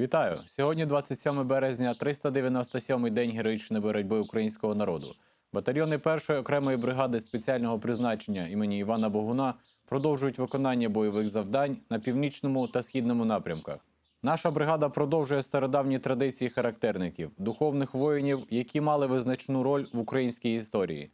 Вітаю! Сьогодні 27 березня, 397-й день героїчної боротьби українського народу. Батальйони першої окремої бригади спеціального призначення імені Івана Богуна продовжують виконання бойових завдань на північному та східному напрямках. Наша бригада продовжує стародавні традиції характерників, духовних воїнів, які мали визначну роль в українській історії.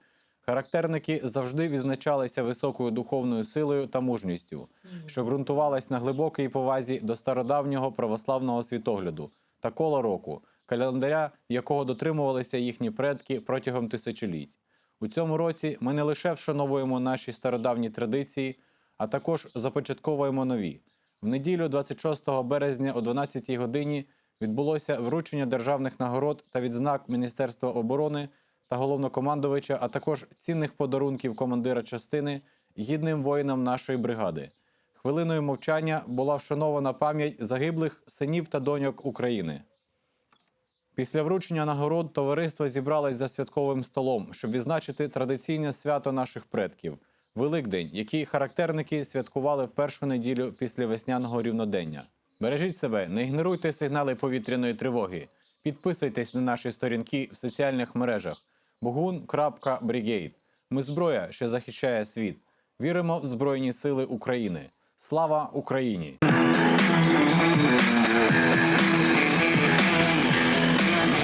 Характерники завжди відзначалися високою духовною силою та мужністю, що ґрунтувалась на глибокій повазі до стародавнього православного світогляду та кола року, календаря якого дотримувалися їхні предки протягом тисячоліть. У цьому році ми не лише вшановуємо наші стародавні традиції, а також започатковуємо нові. В неділю, 26 березня о 12 годині, відбулося вручення державних нагород та відзнак Міністерства оборони та головнокомандувача, а також цінних подарунків командира частини гідним воїнам нашої бригади. Хвилиною мовчання була вшанована пам'ять загиблих синів та доньок України. Після вручення нагород товариство зібралось за святковим столом, щоб відзначити традиційне свято наших предків Великдень, який характерники святкували в першу неділю після весняного рівнодення. Бережіть себе, не ігноруйте сигнали повітряної тривоги. Підписуйтесь на наші сторінки в соціальних мережах bugun.brigade. Ми зброя, що захищає світ. Віримо в Збройні Сили України. Слава Україні!